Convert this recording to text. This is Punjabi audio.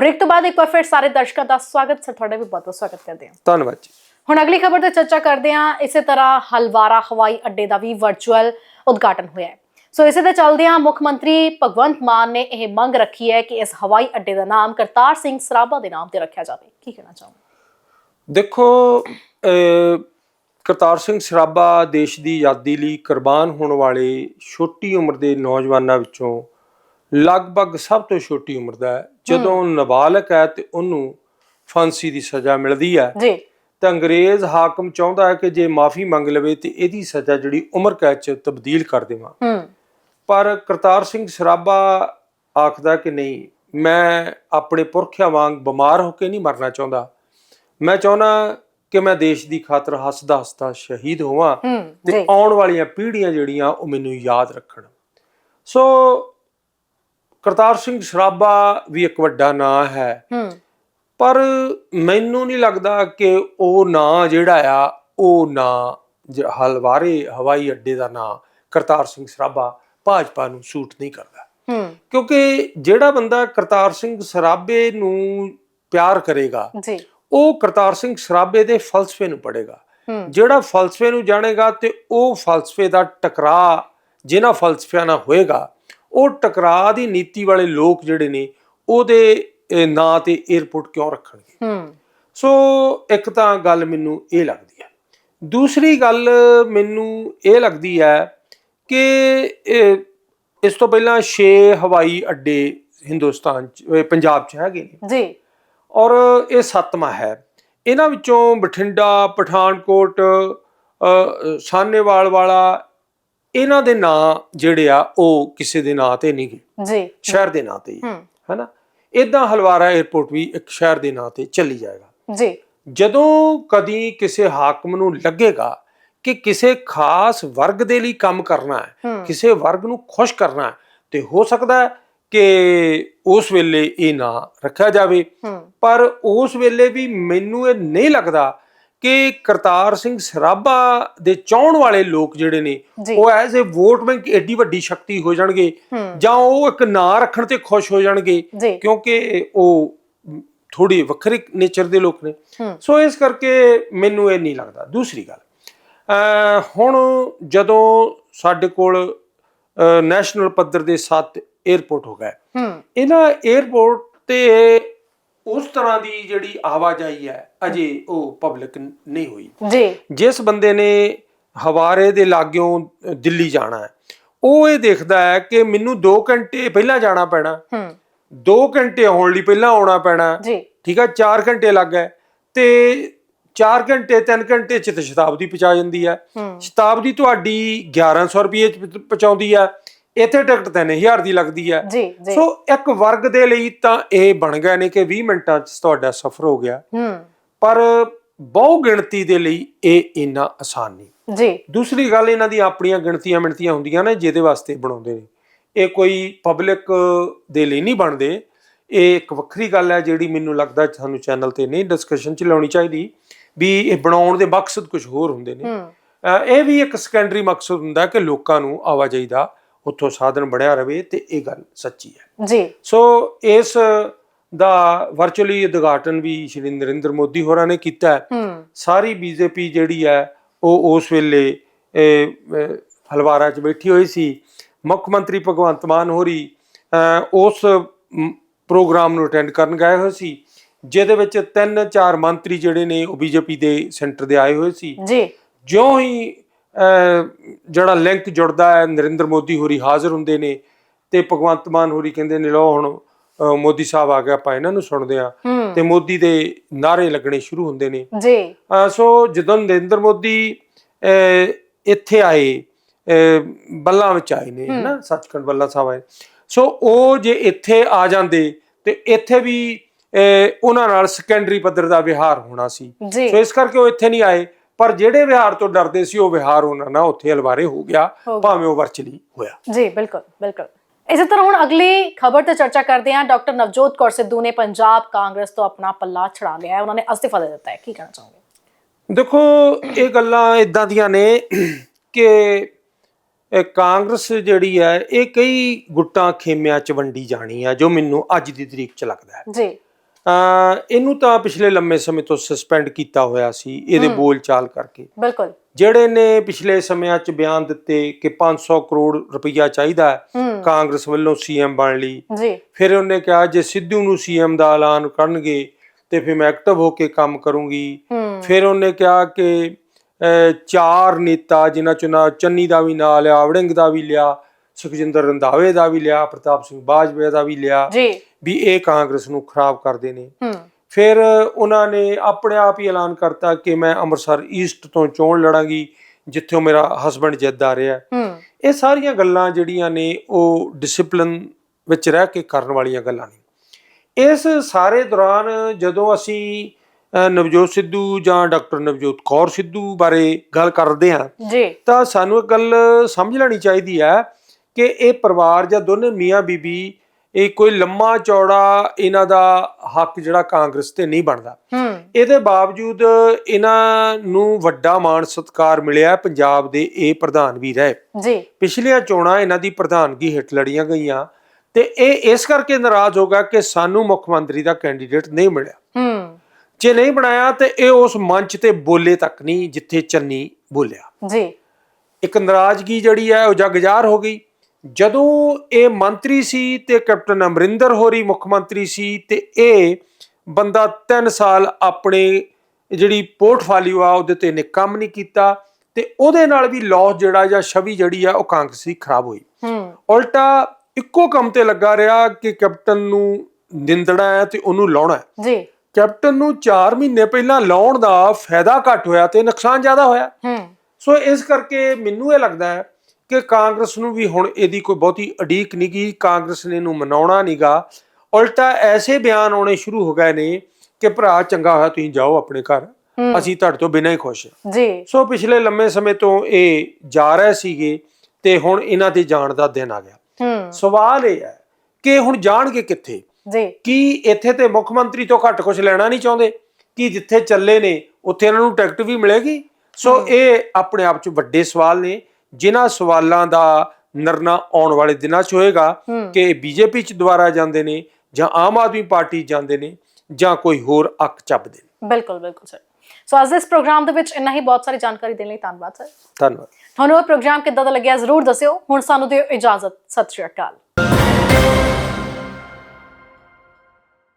ਬ੍ਰੇਕ ਤੋਂ ਬਾਅਦ ਇੱਕ ਵਾਰ ਫਿਰ ਸਾਰੇ ਦਰਸ਼ਕਾਂ ਦਾ ਸਵਾਗਤ ਸਰ ਤੁਹਾਡਾ ਵੀ ਬਹੁਤ ਬਹੁਤ ਸਵਾਗਤ ਕਰਦੇ ਹਾਂ। ਧੰਨਵਾਦ ਜੀ। ਹੁਣ ਅਗਲੀ ਖਬਰ ਤੇ ਚਰਚਾ ਕਰਦੇ ਹਾਂ। ਇਸੇ ਤਰ੍ਹਾਂ ਹਲਵਾਰਾ ਹਵਾਈ ਅੱਡੇ ਦਾ ਵੀ ਵਰਚੁਅਲ ਉਦਘਾਟਨ ਹੋਇਆ ਹੈ। ਸੋ ਇਸੇ ਦੇ ਚੱਲਦਿਆਂ ਮੁੱਖ ਮੰਤਰੀ ਭਗਵੰਤ ਮਾਨ ਨੇ ਇਹ ਮੰਗ ਰੱਖੀ ਹੈ ਕਿ ਇਸ ਹਵਾਈ ਅੱਡੇ ਦਾ ਨਾਮ ਕਰਤਾਰ ਸਿੰਘ ਸਰਾਭਾ ਦੇ ਨਾਮ ਤੇ ਰੱਖਿਆ ਜਾਵੇ। ਕੀ ਕਹਿਣਾ ਚਾਹੋਗੇ? ਦੇਖੋ ਕਰਤਾਰ ਸਿੰਘ ਸਰਾਭਾ ਦੇਸ਼ ਦੀ ਆਜ਼ਾਦੀ ਲਈ ਕੁਰਬਾਨ ਹੋਣ ਵਾਲੇ ਛੋਟੀ ਉਮਰ ਦੇ ਨੌਜਵਾਨਾਂ ਵਿੱਚੋਂ ਲਗਭਗ ਸਭ ਤੋਂ ਛੋਟੀ ਉਮਰ ਦਾ ਹੈ। ਜਦੋਂ ਨਾਬਾਲਗ ਹੈ ਤੇ ਉਹਨੂੰ ਫਾਂਸੀ ਦੀ ਸਜ਼ਾ ਮਿਲਦੀ ਹੈ। ਜੀ। ਤਾਂ ਅੰਗਰੇਜ਼ ਹਾਕਮ ਚਾਹੁੰਦਾ ਹੈ ਕਿ ਜੇ ਮਾਫੀ ਮੰਗ ਲਵੇ ਤੇ ਇਹਦੀ ਸਜ਼ਾ ਜਿਹੜੀ ਉਮਰ ਕੈਦ ਚ ਤਬਦੀਲ ਕਰ ਦੇਵਾਂ। ਹੂੰ। ਪਰ ਕਰਤਾਰ ਸਿੰਘ ਸਰਾਭਾ ਆਖਦਾ ਕਿ ਨਹੀਂ ਮੈਂ ਆਪਣੇ ਪੁਰਖਿਆਂ ਵਾਂਗ ਬਿਮਾਰ ਹੋ ਕੇ ਨਹੀਂ ਮਰਨਾ ਚਾਹੁੰਦਾ। ਮੈਂ ਚਾਹੁੰਦਾ ਕਿ ਮੈਂ ਦੇਸ਼ ਦੀ ਖਾਤਰ ਹੱਸਦਾ ਹੱਸਦਾ ਸ਼ਹੀਦ ਹੋਵਾਂ ਤੇ ਆਉਣ ਵਾਲੀਆਂ ਪੀੜ੍ਹੀਆਂ ਜਿਹੜੀਆਂ ਉਹ ਮੈਨੂੰ ਯਾਦ ਰੱਖਣ। ਸੋ ਕਰਤਾਰ ਸਿੰਘ ਸਰਾਭਾ ਵੀ ਇੱਕ ਵੱਡਾ ਨਾਂ ਹੈ। ਹੂੰ। ਪਰ ਮੈਨੂੰ ਨਹੀਂ ਲੱਗਦਾ ਕਿ ਉਹ ਨਾਂ ਜਿਹੜਾ ਆ ਉਹ ਨਾਂ ਹਲਵਾਰੇ ਹਵਾਈ ਅੱਡੇ ਦਾ ਨਾਂ ਕਰਤਾਰ ਸਿੰਘ ਸਰਾਭਾ ਭਾਜਪਾ ਨੂੰ ਸੂਟ ਨਹੀਂ ਕਰਦਾ। ਹੂੰ। ਕਿਉਂਕਿ ਜਿਹੜਾ ਬੰਦਾ ਕਰਤਾਰ ਸਿੰਘ ਸਰਾਭੇ ਨੂੰ ਪਿਆਰ ਕਰੇਗਾ ਜੀ। ਉਹ ਕਰਤਾਰ ਸਿੰਘ ਸਰਾਭੇ ਦੇ ਫਲਸਫੇ ਨੂੰ ਪੜ੍ਹੇਗਾ। ਹੂੰ। ਜਿਹੜਾ ਫਲਸਫੇ ਨੂੰ ਜਾਣੇਗਾ ਤੇ ਉਹ ਫਲਸਫੇ ਦਾ ਟਕਰਾਅ ਜਿਨ੍ਹਾਂ ਫਲਸਫਿਆਂ ਨਾਲ ਹੋਏਗਾ ਉਹ ਟਕਰਾਅ ਦੀ ਨੀਤੀ ਵਾਲੇ ਲੋਕ ਜਿਹੜੇ ਨੇ ਉਹਦੇ ਨਾਂ ਤੇ 에어ਪੋਰਟ ਕਿਉਂ ਰੱਖਣਗੇ? ਹੂੰ। ਸੋ ਇੱਕ ਤਾਂ ਗੱਲ ਮੈਨੂੰ ਇਹ ਲੱਗਦੀ ਹੈ। ਦੂਸਰੀ ਗੱਲ ਮੈਨੂੰ ਇਹ ਲੱਗਦੀ ਹੈ ਕਿ ਇਸ ਤੋਂ ਪਹਿਲਾਂ 6 ਹਵਾਈ ਅੱਡੇ ਹਿੰਦੁਸਤਾਨ ਚ ਪੰਜਾਬ ਚ ਹੈਗੇ ਨੇ। ਜੀ। ਔਰ ਇਹ ਸੱਤਵਾਂ ਹੈ। ਇਹਨਾਂ ਵਿੱਚੋਂ ਬਠਿੰਡਾ ਪਠਾਨਕੋਟ ਅ, ਸਾਹਨੇਵਾਲ ਵਾਲਾ ਇਹਨਾਂ ਦੇ ਨਾਂ ਜਿਹੜੇ ਆ ਉਹ ਕਿਸੇ ਦੇ ਨਾਂ ਤੇ ਨਹੀਂ ਗਏ। ਜੀ। ਸ਼ਹਿਰ ਦੇ ਨਾਂ ਤੇ ਹੀ ਹੈਨਾ? ਇਦਾਂ ਹਲਵਾਰਾ 에ਅਰਪੋਰਟ ਵੀ ਇੱਕ ਸ਼ਹਿਰ ਦੇ ਨਾਂ ਤੇ ਚੱਲੀ ਜਾਏਗਾ। ਜੀ। ਜਦੋਂ ਕਦੀ ਕਿਸੇ ਹਾਕਮ ਨੂੰ ਲੱਗੇਗਾ ਕਿ ਕਿਸੇ ਖਾਸ ਵਰਗ ਦੇ ਲਈ ਕੰਮ ਕਰਨਾ ਹੈ ਕਿਸੇ ਵਰਗ ਨੂੰ ਖੁਸ਼ ਕਰਨਾ ਹੈ ਤੇ ਹੋ ਸਕਦਾ ਹੈ ਕਿ ਉਸ ਵੇਲੇ ਇਹ ਨਾਂ ਰੱਖਿਆ ਜਾਵੇ। ਪਰ ਉਸ ਵੇਲੇ ਵੀ ਮੈਨੂੰ ਇਹ ਨਹੀਂ ਲੱਗਦਾ ਕਿ ਕਰਤਾਰ ਸਿੰਘ ਸਰਾਭਾ ਦੇ ਚਾਹਣ ਵਾਲੇ ਲੋਕ ਜਿਹੜੇ ਨੇ ਉਹ ਐਜ਼ ਅ ਵੋਟ ਬੈਂਕ ਏਡੀ ਵੱਡੀ ਸ਼ਕਤੀ ਹੋ ਜਾਣਗੇ ਜਾਂ ਉਹ ਇੱਕ ਨਾਂ ਰੱਖਣ ਤੇ ਖੁਸ਼ ਹੋ ਜਾਣਗੇ ਕਿਉਂਕਿ ਉਹ ਥੋੜੀ ਵੱਖਰੇ ਨੇਚਰ ਦੇ ਲੋਕ ਨੇ। ਸੋ ਇਸ ਕਰਕੇ ਮੈਨੂੰ ਇਹ ਨਹੀਂ ਲੱਗਦਾ। ਦੂਸਰੀ ਗੱਲ ਹੁਣ ਜਦੋਂ ਸਾਡੇ ਕੋਲ ਨੈਸ਼ਨਲ ਪੱਧਰ ਦੇ ਸੱਤ 에ਅਰਪੋਰਟ ਹੋ ਗਏ ਇਹਨਾਂ 에ਅਰਪੋਰਟ ਤੇ ਉਸ ਤਰ੍ਹਾਂ ਦੀ ਜਿਹੜੀ ਆਵਾਜਾਈ ਹੈ ਅਜੇ ਉਹ ਪਬਲਿਕ ਨਹੀਂ ਹੋਈ। ਜੀ। ਜਿਸ ਬੰਦੇ ਨੇ ਹਵਾਰੇ ਦੇ ਲਾਗਿਓਂ ਦਿੱਲੀ ਜਾਣਾ ਹੈ ਉਹ ਇਹ ਦੇਖਦਾ ਹੈ ਕਿ ਮੈਨੂੰ 2 ਘੰਟੇ ਪਹਿਲਾਂ ਜਾਣਾ ਪੈਣਾ ਹੂੰ। 2 ਘੰਟੇ ਆਉਣ ਲਈ ਪਹਿਲਾਂ ਆਉਣਾ ਪੈਣਾ ਜੀ। ਠੀਕ ਆ 4 ਘੰਟੇ ਲੱਗ ਗਏ ਤੇ 4 ਘੰਟੇ 3 ਘੰਟੇ ਚ ਤੇ ਸ਼ਤਾਬਦੀ ਪਹੁੰਚਾ ਜਾਂਦੀ ਹੈ। ਸ਼ਤਾਬਦੀ ਤੁਹਾਡੀ 1100 ਰੁਪਏ ਚ ਪਹੁੰ- ਪਹੁੰਚਾਉਂਦੀ ਹੈ ਇੱਥੇ ਟਿਕਟ 3000 ਦੀ ਲੱਗਦੀ ਹੈ। ਜੀ ਜੀ। ਸੋ ਇੱਕ ਵਰਗ ਦੇ ਲਈ ਤਾਂ ਇਹ ਬਣ ਗਏ ਨੇ ਕਿ 20 ਮਿੰਟਾਂ 'ਚ ਤੁਹਾਡਾ ਸਫ਼ਰ ਹੋ ਗਿਆ। ਹੂੰ। ਪਰ ਬਹੁ ਗਿਣਤੀ ਦੇ ਲਈ ਇਹ ਇੰਨਾ ਆਸਾਨ ਨਹੀਂ। ਜੀ। ਦੂਸਰੀ ਗੱਲ ਇਹਨਾਂ ਦੀਆਂ ਆਪਣੀਆਂ ਗਿਣਤੀਆਂ ਮਿਣਤੀਆਂ ਹੁੰਦੀਆਂ ਨੇ ਜਿਹਦੇ ਵਾਸਤੇ ਬਣਾਉਂਦੇ ਨੇ। ਇਹ ਕੋਈ ਪਬਲਿਕ ਦੇ ਲਈ ਨਹੀਂ ਬਣਦੇ। ਇਹ ਇੱਕ ਵੱਖਰੀ ਗੱਲ ਹੈ ਜਿਹੜੀ ਮੈਨੂੰ ਲੱਗਦਾ ਸਾਨੂੰ ਚੈਨਲ ਤੇ ਨਹੀਂ ਡਿਸਕਸ਼ਨ ਚ ਲਾਉਣੀ ਚਾਹੀਦੀ ਵੀ ਇਹ ਬਣਾਉਣ ਦੇ ਮਕਸਦ ਕੁਝ ਹੋਰ ਹੁੰਦੇ ਨੇ। ਇਹ ਵੀ ਇੱਕ ਸੈਕੰਡਰੀ ਮਕਸਦ ਹੁੰਦਾ ਕਿ ਲੋਕਾਂ ਨੂੰ ਆਵਾਜਾਈ ਦਾ ਉੱਥੋਂ ਸਾਧਨ ਬਣਿਆ ਰਵੇ ਤੇ ਇਹ ਗੱਲ ਸੱਚੀ ਹੈ। ਜੀ। ਸੋ ਇਸ ਦਾ ਵਰਚੁਅਲੀ ਉਦਘਾਟਨ ਵੀ ਸ਼੍ਰੀ ਨਰਿੰਦਰ ਮੋਦੀ ਹੋਰਾਂ ਨੇ ਕੀਤਾ ਹੈ। ਸਾਰੀ ਬੀਜੇਪੀ ਜਿਹੜੀ ਹੈ ਉਹ ਉਸ ਵੇਲੇ ਹਲਵਾਰਾ 'ਚ ਬੈਠੀ ਹੋਈ ਸੀ। ਮੁੱਖ ਮੰਤਰੀ ਭਗਵੰਤ ਮਾਨ ਹੋਰੀ ਉਸ ਪ੍ਰੋਗਰਾਮ ਨੂੰ ਅਟੈਂਡ ਕਰਨ ਗਏ ਹੋਏ ਸੀ ਜਿਹਦੇ ਵਿੱਚ ਤਿੰਨ ਚਾਰ ਮੰਤਰੀ ਜਿਹੜੇ ਨੇ ਉਹ ਬੀਜੇਪੀ ਦੇ ਸੈਂਟਰ ਦੇ ਆਏ ਹੋਏ ਸੀ। ਜੀ। ਜਿਉਂ ਹੀ ਜਿਹੜਾ ਲਿੰਕ ਜੁੜਦਾ ਹੈ ਨਰਿੰਦਰ ਮੋਦੀ ਹੋਰੀ ਹਾਜ਼ਰ ਹੁੰਦੇ ਨੇ ਤੇ ਭਗਵੰਤ ਮਾਨ ਹੋਰੀ ਕਹਿੰਦੇ ਨੇ ਲੋ ਹੁਣ ਮੋਦੀ ਸਾਹਿਬ ਆ ਗਏ ਆਪਾਂ ਇਹਨਾਂ ਨੂੰ ਸੁਣਦੇ ਆ ਤੇ ਮੋਦੀ ਦੇ ਨਾਰੇ ਲੱਗਣੇ ਸ਼ੁਰੂ ਹੁੰਦੇ ਨੇ। ਜੀ। ਸੋ ਜਦੋਂ ਨਰਿੰਦਰ ਮੋਦੀ ਇੱਥੇ ਆਏ ਬੱਲਾਂ ਵਿੱਚ ਆਏ ਨੇ ਹਨਾ ਸੱਚਖੰਡ ਬੱਲਾ ਸਾਹਿਬ ਆਏ। ਸੋ ਉਹ ਜੇ ਇੱਥੇ ਆ ਜਾਂਦੇ ਤੇ ਇੱਥੇ ਵੀ ਉਹਨਾਂ ਨਾਲ ਸੈਕੰਡਰੀ ਪੱਧਰ ਦਾ ਵਿਹਾਰ ਹੋਣਾ ਸੀ। ਸੋ ਇਸ ਕਰਕੇ ਉਹ ਇੱਥੇ ਨਹੀਂ ਆਏ। ਪਰ ਜਿਹੜੇ ਵਿਹਾਰ ਤੋਂ ਡਰਦੇ ਸੀ ਉਹ ਵਿਹਾਰ ਉਹਨਾਂ ਨਾਲ ਉੱਥੇ ਹਲਵਾਰੇ ਹੋ ਗਿਆ ਹੋ। ਭਾਵੇਂ ਉਹ ਵਰਚਲੀ ਹੋਇਆ। ਜੀ ਬਿਲਕੁਲ ਬਿਲਕੁਲ। ਇਸੇ ਤਰ੍ਹਾਂ ਹੁਣ ਅਗਲੀ ਖਬਰ ਤੇ ਚਰਚਾ ਕਰਦੇ ਹਾਂ। ਡਾਕਟਰ ਨਵਜੋਤ ਕੌਰ ਸਿੱਧੂ ਨੇ ਪੰਜਾਬ ਕਾਂਗਰਸ ਤੋਂ ਆਪਣਾ ਪੱਲਾ ਛੜਾ ਲਿਆ ਹੈ। ਉਹਨਾਂ ਨੇ ਅਸਤੀਫਾ ਦੇ ਦਿੱਤਾ ਹੈ। ਕੀ ਕਹਿਣਾ ਚਾਹੋਗੇ? ਦੇਖੋ ਇਹ ਗੱਲਾਂ ਇਦਾਂ ਦੀਆਂ ਨੇ ਕਿ ਇਹ ਕਾਂਗਰਸ ਜਿਹੜੀ ਹੈ ਇਹ ਕਈ ਗੁੱਟਾਂ ਖੇਮਿਆਂ ਚ ਵੰਡੀ ਜਾਣੀ ਆ ਜੋ ਮੈਨੂੰ ਅੱਜ ਦੀ ਤਰੀਕ ਚ ਲੱਗਦਾ ਹੈ। ਜੀ। ਇਹਨੂੰ ਤਾਂ ਪਿਛਲੇ ਲੰਮੇ ਸਮੇਂ ਤੋਂ ਸਸਪੈਂਡ ਕੀਤਾ ਹੋਇਆ ਸੀ ਇਹਦੇ ਬੋਲ ਚਾਲ ਕਰਕੇ। ਬਿਲਕੁਲ। ਜਿਹੜੇ ਨੇ ਪਿਛਲੇ ਸਮਿਆਂ 'ਚ ਬਿਆਨ ਦਿੱਤੇ ਕਿ 500 ਕਰੋੜ ਰੁਪਈਆ ਚਾਹੀਦਾ ਹੈ ਕਾਂਗਰਸ ਵੱਲੋਂ ਸੀਐਮ ਬਣ ਲਈ। ਜੀ। ਫਿਰ ਉਹਨੇ ਕਿਹਾ ਜੇ ਸਿੱਧੂ ਨੂੰ ਸੀਐਮ ਦਾ ਐਲਾਨ ਕਰਨਗੇ ਤੇ ਫਿਰ ਮੈਂ ਐਕਟਿਵ ਹੋ ਕੇ ਕੰਮ ਕਰੂੰਗੀ। ਫਿਰ ਉਹਨੇ ਕਿਹਾ ਕਿ ਚਾਰ ਨੇਤਾ ਜਿਨ੍ਹਾਂ ਚੋਂ ਨਾ ਚੰਨੀ ਦਾ ਵੀ ਨਾਂ ਲਿਆ ਵੜਿੰਗ ਦਾ ਵੀ ਲਿਆ ਸੁਖਜਿੰਦਰ ਰੰਧਾਵੇ ਦਾ ਵੀ ਲਿਆ ਪ੍ਰਤਾਪ ਸਿੰਘ ਬਾਜਵਾ ਦਾ ਵੀ ਲਿਆ। ਜੀ। ਵੀ ਇਹ ਕਾਂਗਰਸ ਨੂੰ ਖਰਾਬ ਕਰਦੇ ਨੇ। ਫਿਰ ਉਹਨਾਂ ਨੇ ਆਪਣੇ ਆਪ ਹੀ ਐਲਾਨ ਕਰਤਾ ਕਿ ਮੈਂ ਅੰਮ੍ਰਿਤਸਰ ਈਸਟ ਤੋਂ ਚੋਣ ਲੜਾਂਗੀ ਜਿੱਥੇ ਮੇਰਾ ਹਸਬੰਡ ਜਿੱਤਦਾ ਰਿਹਾ। ਹੂੰ। ਇਹ ਸਾਰੀਆਂ ਗੱਲਾਂ ਜਿਹੜੀਆਂ ਨੇ ਉਹ ਡਿਸਪਲਿਨ ਵਿੱਚ ਰਹਿ ਕੇ ਕਰਨ ਵਾਲੀਆਂ ਗੱਲਾਂ ਨੇ। ਇਸ ਸਾਰੇ ਦੌਰਾਨ ਜਦੋਂ ਅਸੀਂ ਨਵਜੋਤ ਸਿੱਧੂ ਜਾਂ ਡਾਕਟਰ ਨਵਜੋਤ ਕੌਰ ਸਿੱਧੂ ਬਾਰੇ ਗੱਲ ਕਰਦੇ ਹਾਂ ਜੀ। ਤਾਂ ਸਾਨੂੰ ਇੱਕ ਗੱਲ ਸਮਝ ਲੈਣੀ ਚਾਹੀਦੀ ਹੈ ਕਿ ਇਹ ਪਰਿਵਾਰ ਜਾਂ ਦੋਨੇ ਮੀਆਂ ਬੀਬੀ ਇਹ ਕੋਈ ਲੰਮਾ ਚੌੜਾ ਇਹਨਾਂ ਦਾ ਹੱਕ ਜਿਹੜਾ ਕਾਂਗਰਸ ਤੇ ਨਹੀਂ ਬਣਦਾ। ਇਹਦੇ ਬਾਵਜੂਦ ਇਹਨਾਂ ਨੂੰ ਵੱਡਾ ਮਾਣ ਸਤਿਕਾਰ ਮਿਲਿਆ ਪੰਜਾਬ ਦੇ ਇਹ ਪ੍ਰਧਾਨ ਵੀ ਰਹੇ। ਜੀ। ਪਿਛਲੀਆਂ ਚੋਣਾਂ ਇਹਨਾਂ ਦੀ ਪ੍ਰਧਾਨਗੀ ਹੇਠ ਲੜੀਆਂ ਗਈਆਂ ਤੇ ਇਹ ਇਸ ਕਰਕੇ ਨਾਰਾਜ਼ ਹੋ ਗਿਆ ਕਿ ਸਾਨੂੰ ਮੁੱਖ ਮੰਤਰੀ ਦਾ ਕੈਂਡੀਡੇਟ ਨਹੀਂ ਮਿਲਿਆ। ਹੂੰ। ਜੇ ਨਹੀਂ ਬਣਾਇਆ ਤੇ ਇਹ ਉਸ ਮੰਚ ਤੇ ਬੋਲੇ ਤੱਕ ਨਹੀਂ ਜਿੱਥੇ ਚੰਨੀ ਬੋਲਿਆ। ਜੀ। ਇੱਕ ਨਾਰਾਜ਼ਗੀ ਜਿਹੜੀ ਹੈ ਉਹ ਜਗਜ਼ਾਰ ਹੋ ਗਈ। ਜਦੋਂ ਇਹ ਮੰਤਰੀ ਸੀ ਤੇ ਕੈਪਟਨ ਅਮਰਿੰਦਰ ਹੋਰੀ ਮੁੱਖ ਮੰਤਰੀ ਸੀ ਤੇ ਇਹ ਬੰਦਾ 3 ਸਾਲ ਆਪਣੇ ਜਿਹੜੀ ਪੋਰਟਫੋਲੀਓ ਆ ਉਹਦੇ ਤੇ ਇਹਨੇ ਕੰਮ ਨਹੀਂ ਕੀਤਾ ਤੇ ਉਹਦੇ ਨਾਲ ਵੀ ਲਾਸ ਜਿਹੜਾ ਜਾਂ ਛਵੀ ਜਿਹੜੀ ਆ ਉਹ ਕਾਂਗਰਸ ਦੀ ਖਰਾਬ ਹੋਈ। ਹੂੰ। ਉਲਟਾ ਇੱਕੋ ਕੰਮ ਤੇ ਲੱਗਾ ਰਿਹਾ ਕਿ ਕੈਪਟਨ ਨੂੰ ਨਿੰਦਣਾ ਹੈ ਤੇ ਉਹਨੂੰ ਲਾਉਣਾ ਹੈ। ਜੀ। ਕੈਪਟਨ ਨੂੰ 4 ਮਹੀਨੇ ਪਹਿਲਾਂ ਲਾਉਣ ਦਾ ਫਾਇਦਾ ਘੱਟ ਹੋਇਆ ਤੇ ਨੁਕਸਾਨ ਜ਼ਿਆਦਾ ਹੋਇਆ। ਹੂੰ। ਸੋ ਇਸ ਕਰਕੇ ਮੈਨੂੰ ਇਹ ਲੱਗਦਾ ਹੈ ਕਿ ਕਾਂਗਰਸ ਨੂੰ ਵੀ ਹੁਣ ਇਹਦੀ ਕੋਈ ਬਹੁਤੀ ਅਡੀਕ ਨਹੀਂ ਗਈ ਕਾਂਗਰਸ ਨੇ ਇਹਨੂੰ ਮਨਾਉਣਾ ਨਹੀਂਗਾ ਉਲਟਾ ਐਸੇ ਬਿਆਨ ਆਉਣੇ ਸ਼ੁਰੂ ਹੋ ਗਏ ਨੇ ਕਿ ਭਰਾ ਚੰਗਾ ਹੋਇਆ ਤੁਸੀਂ ਜਾਓ ਆਪਣੇ ਘਰ। ਅਸੀਂ ਤੁਹਾਡੇ ਤੋਂ ਬਿਨਾਂ ਹੀ ਖੁਸ਼ ਹਾਂ। ਜੀ। ਸੋ ਪਿਛਲੇ ਲੰਮੇ ਸਮੇਂ ਤੋਂ ਇਹ ਜਾ ਰਹੇ ਸੀਗੇ ਤੇ ਹੁਣ ਇਹਨਾਂ ਦੇ ਜਾਣ ਦਾ ਦਿਨ ਆ ਗਿਆ। ਸਵਾਲ ਇਹ ਹੈ ਕਿ ਹੁਣ ਜਾਣਗੇ ਕਿੱਥੇ? ਜੀ। ਕੀ ਇੱਥੇ ਤੇ ਮੁੱਖ ਮੰਤਰੀ ਤੋਂ ਘੱਟ ਕੁਝ ਲੈਣਾ ਨਹੀਂ ਚਾਹੁੰਦੇ? ਕਿ ਜਿੱਥੇ ਚੱਲੇ ਨੇ ਉੱਥੇ ਇਹਨਾਂ ਨੂੰ ਟਿਕਟ ਵੀ ਮਿਲੇਗੀ? ਸੋ ਇਹ ਆਪਣੇ ਆਪ 'ਚ ਵੱਡੇ ਸਵਾਲ ਨੇ। ਜਿਨ੍ਹਾਂ ਸਵਾਲਾਂ ਦਾ ਨਿਰਣਾ ਆਉਣ ਵਾਲੇ ਦਿਨਾਂ 'ਚ ਹੋਏਗਾ। ਕਿ ਬੀਜੇਪੀ 'ਚ ਦੁਬਾਰਾ ਜਾਂਦੇ ਨੇ ਜਾਂ ਆਮ ਆਦਮੀ ਪਾਰਟੀ ਜਾਂਦੇ ਨੇ ਜਾਂ ਕੋਈ ਹੋਰ ਅੱਕ ਚੱਬਦੇ ਨੇ। ਬਿਲਕੁਲ ਬਿਲਕੁਲ ਸਰ। ਸੋ ਅੱਜ ਇਸ ਪ੍ਰੋਗਰਾਮ ਦੇ ਵਿੱਚ ਇੰਨਾ ਹੀ। ਬਹੁਤ ਸਾਰੀ ਜਾਣਕਾਰੀ ਦੇਣ ਲਈ ਧੰਨਵਾਦ ਸਰ। ਧੰਨਵਾਦ। ਤੁਹਾਨੂੰ ਇਹ ਪ੍ਰੋਗਰਾਮ ਕਿੱਦਾਂ ਦਾ ਲੱਗਿਆ ਜ਼ਰੂਰ ਦੱਸਿਓ। ਹੁਣ ਸਾਨੂੰ ਦਿਓ ਇਜਾਜ਼ਤ। ਸਤਿ ਸ਼੍ਰੀ ਅਕਾਲ।